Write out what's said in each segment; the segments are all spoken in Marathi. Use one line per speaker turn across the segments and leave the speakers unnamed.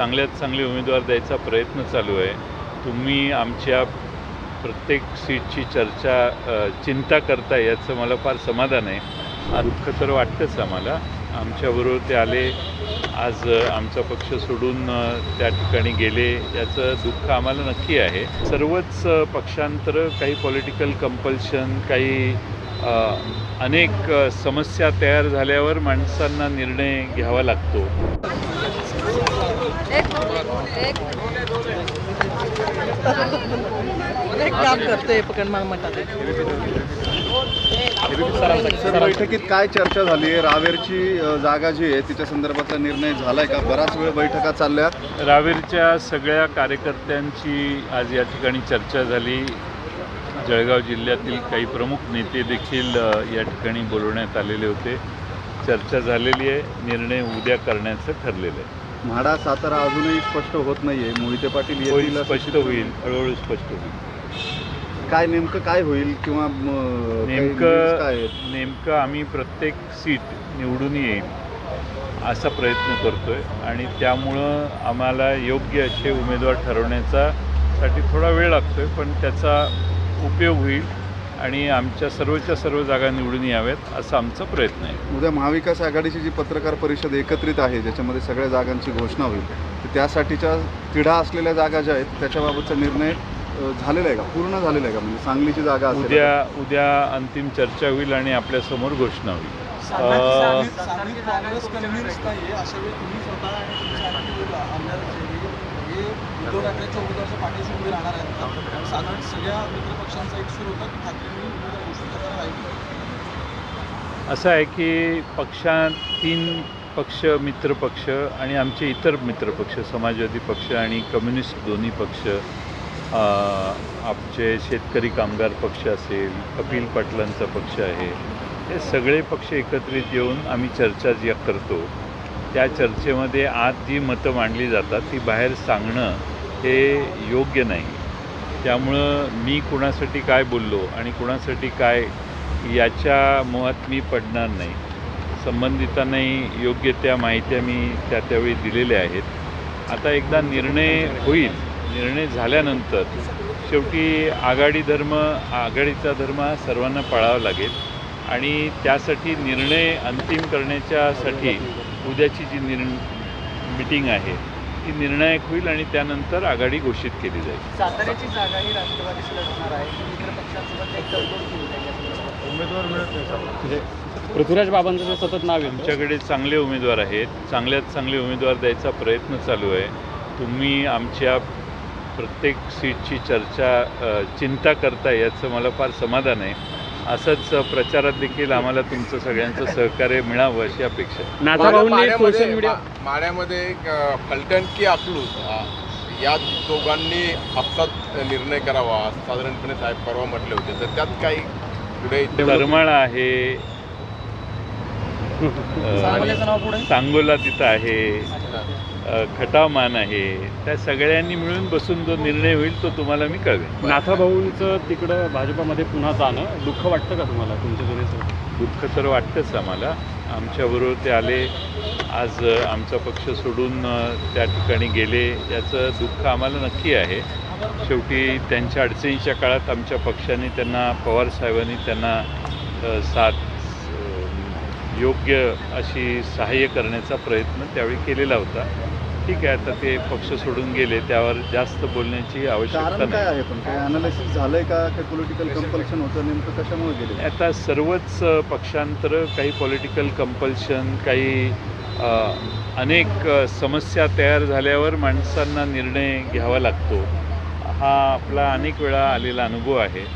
चांगल्यात चांगले उमेदवार द्यायचा प्रयत्न चालू आहे. तुम्ही आमच्या प्रत्येक सीटची चर्चा चिंता करताय याचं मला फार समाधान आहे. दुःख तर वाटतंच आम्हाला. आमच्याबरोबर ते आले. आज आमचा पक्ष सोडून त्या ठिकाणी गेले. याचं दुःख आम्हाला नक्की आहे. सर्वच पक्षांतर काही पॉलिटिकल कंपल्शन काही अनेक समस्या तयार झाल्यावर माणसांना निर्णय घ्यावा लागतो.
एक काम करतोय पकड मग म्हणतात
सर बैठकीत काय चर्चा झाली आहे? रावेरची जागा जी आहे तिच्या संदर्भातला निर्णय झालाय का? बराच वेळ बैठका चालल्या.
रावेरच्या सगळ्या कार्यकर्त्यांची आज या ठिकाणी चर्चा झाली. जळगाव जिल्ह्यातील काही प्रमुख नेते देखील या ठिकाणी बोलवण्यात आलेले होते. चर्चा झालेली आहे. निर्णय उद्या करण्याचं ठरलेलं आहे.
म्हाडा सातारा अजूनही स्पष्ट होत नाहीये. मोहिते पाटील येतील
होईल
असं
स्पष्ट होईल. हळूहळू स्पष्ट होईल.
काय नेमकं काय होईल किंवा म, काही news
नेमकं
काय आहेत?
नेमकं आम्ही प्रत्येक सीट निवडून येईल असा प्रयत्न करतोय आणि त्यामुळं आम्हाला योग्य असे उमेदवार ठरवण्याचा साठी थोडा वेळ लागतोय पण त्याचा उपयोग होईल. आणि आमच्या सर्वच्या सर्व जागा निवडून याव्यात असा आमचा प्रयत्न आहे
उद्या महाविकास आघाडीची जी पत्रकार परिषद एकत्रित आहे ज्याच्यामध्ये सगळ्या जागांची घोषणा होईल तर त्यासाठीच्या तिढा असलेल्या जागा ज्या आहेत त्याच्याबाबतचा निर्णय झालेला आहे का पूर्ण झालेला आहे का म्हणजे सांगलीची जागा असेल
उद्या उद्या अंतिम चर्चा होईल आणि आपल्यासमोर घोषणा होईल अं,
सांगलीत काँग्रेस कन्व्हिन्स नाहीये अशा वेळी तुम्ही स्वतः तुमच्या आणखी आमदार हे उद्धव ठाकरेंच्या उमेदवाराच्या पाठीशी उभी राहणार आहेत. साधारण सगळ्या मित्रपक्षांचा एक सूर होता की ठाकरेंनी उमेदवार घोषित करणार आहे
असं आहे की पक्षात तीन पक्ष मित्रपक्ष आणि आमचे इतर मित्रपक्ष समाजवादी पक्ष आणि कम्युनिस्ट दोन्ही पक्ष आमचे शेतकरी कामगार पक्ष असेल कपिल पाटलांचा पक्ष आहे हे सगळे पक्ष एकत्रित येऊन आम्ही चर्चा ज्या करतो त्या चर्चेमध्ये आत जी मतं मांडली जातात ती बाहेर सांगणं हे योग्य नाही. त्यामुळं मी कुणासाठी काय बोललो आणि कुणासाठी काय याच्या मुळात मी पडणार नाही. संबंधितांनाही योग्य त्या माहित्या मी त्या त्यावेळी दिलेल्या आहेत. आता एकदा निर्णय होईल. निर्णय झाल्यानंतर शेवटी आघाडी धर्म आघाडीचा धर्म हा सर्वांना पाळावा लागेल. आणि त्यासाठी निर्णय अंतिम करण्याच्यासाठी उद्याची जी निर् मिटिंग आहे ती निर्णायक होईल आणि त्यानंतर आघाडी घोषित केली जाईल.
साताऱ्याची जागा ही राष्ट्रवादीशी लढणार आहे.
उमेदवार मिळत म्हणजे पृथ्वीराज बाबांचं सतत नाव आहे
आमच्याकडे चांगले उमेदवार आहेत. चांगल्यात चांगले उमेदवार द्यायचा प्रयत्न चालू आहे. तुम्ही आमच्या प्रत्येक सीटची चर्चा चिंता करताय याचं मला फार समाधान आहे. असंच प्रचारात देखील आम्हाला तुमचं सगळ्यांचं सहकार्य मिळावं अशी अपेक्षा आहे.
नाथा भाऊंनी
माड्यामध्ये-
सोशल मीडिया
मा- माड्यामध्ये एक, फलटण की अकलूज या दोघांनी आपसात निर्णय करावा साधारणपणे साहेब परवा म्हटले होते. तर त्यात काही पुढे
करमाळा आहे. अ, सांगोला तिथं आहे. अ, खटावमान आहे त्या सगळ्यांनी मिळून बसून जो निर्णय होईल तो तुम्हाला मी कळवेन.
नाथा भाऊंचं तिकडं भाजपामध्ये पुन्हा जाणं दुःख वाटतं का तुम्हाला तुमच्या जोडीचं
दुःख तर वाटतंच आम्हाला. आमच्याबरोबर ते आले आज आमचा पक्ष सोडून त्या ठिकाणी गेले याचं दुःख आम्हाला नक्की आहे. शेवटी त्यांच्या अडचणीच्या काळात आमच्या पक्षाने त्यांना पवारसाहेबांनी त्यांना साथ योग्य अशी सहाय्य करण्याचा प्रयत्न त्यावेळी केलेला होता. ठीक आहे आता ते पक्ष सोडून गेले त्यावर जास्त बोलण्याची आवश्यकता
कारण काय
नाही
आहे पण? काय अनालिसिस झालंय का? काही पॉलिटिकल कंपल्शन होतं नेमकं कशामुळे गेले?
आता सर्वच पक्षांतर काही पॉलिटिकल कंपल्शन काही अ, अनेक अ, समस्या तयार झाल्यावर माणसांना निर्णय घ्यावा लागतो. हा आपला अनेक वेळा आलेला अनुभव आहे.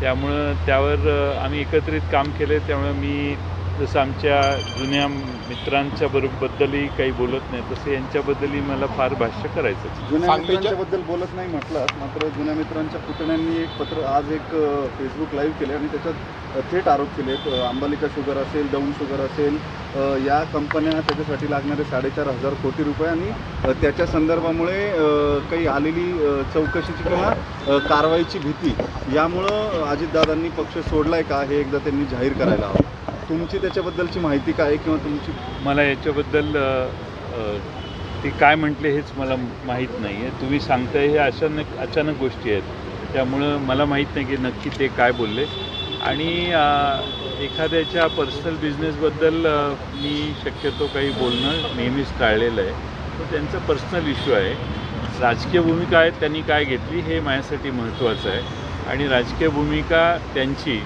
त्यामुळं त्यावर अ, आम्ही एकत्रित काम केले त्यामुळं मी जसं आमच्या जुन्या मित्रांच्या बरोबरबद्दलही काही बोलत नाही तसं यांच्याबद्दलही मला फार भाष्य करायचं
जुन्या
सांगलीच्या-
मित्रांच्या बद्दल बोलत नाही म्हटलं मात्र जुन्या मित्रांच्या पुतण्यांनी एक पत्र आज एक फेसबुक लाईव्ह केले आणि त्याच्यात थेट आरोप केले. अंबालिका शुगर असेल डाऊन शुगर असेल या कंपन्या त्याच्यासाठी लागणारे साडेचार हजार कोटी रुपये आणि त्याच्या संदर्भामुळे काही आलेली चौकशीची किंवा कारवाईची भीती यामुळं अजितदादांनी पक्ष सोडलाय का हे एकदा त्यांनी जाहीर करायला हवं. तुमची त्याच्याबद्दलची माहिती काय आहे किंवा तुमची
मला याच्याबद्दल ती ते काय म्हटले हेच मला माहीत नाही आहे तुम्ही सांगताय हे अचानक अचानक गोष्टी आहेत. त्यामुळं मला माहीत नाही की नक्की ते काय बोलले. आणि एखाद्याच्या पर्सनल बिझनेसबद्दल मी शक्यतो काही बोलणं नेहमीच टाळलेलं आहे. तो त्यांचा पर्सनल इश्यू आहे. राजकीय भूमिका आहे त्यांनी काय घेतली हे माझ्यासाठी महत्त्वाचं आहे. आणि राजकीय भूमिका त्यांची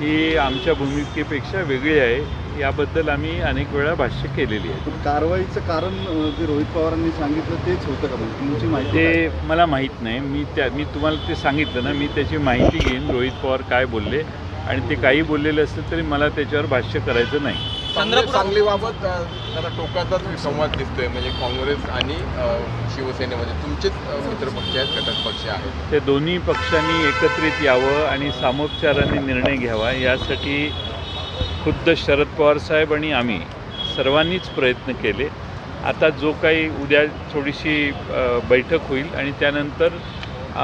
ही आमच्या भूमिकेपेक्षा वेगळी आहे. याबद्दल आम्ही अनेक वेळा भाष्य केलेली आहे.
पण कारवाईचं कारण जे रोहित पवारांनी सांगितलं तेच होतं का म्हणजे तुमची माहिती
ते? मला माहीत नाही. मी त्या मी तुम्हाला ते सांगितलं ना. मी त्याची माहिती घेईन रोहित पवार काय बोलले. आणि ते काही बोललेले असेल तरी मला त्याच्यावर भाष्य करायचं नाही.
सांगलीबाबत जरा टोकाचाच संवाद दिसतोय. म्हणजे काँग्रेस आणि शिवसेनेमध्ये तुमचेच मित्रपक्ष आहेत घटक पक्ष आहेत.
ते दोन्ही पक्षांनी एकत्रित यावं आणि सामोपचाराने निर्णय घ्यावा यासाठी खुद्द शरद पवार साहेब आणि आम्ही सर्वांनीच प्रयत्न केले. आता जो काही उद्या थोडीशी बैठक होईल आणि त्यानंतर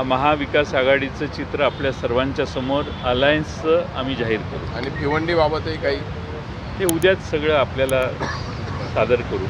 महाविकास आघाडीचं चित्र आपल्या सर्वांच्या समोर अलायन्सचं आम्ही जाहीर करू.
आणि भिवंडीबाबतही काही
ते उद्याच सगळं आपल्याला सादर करू.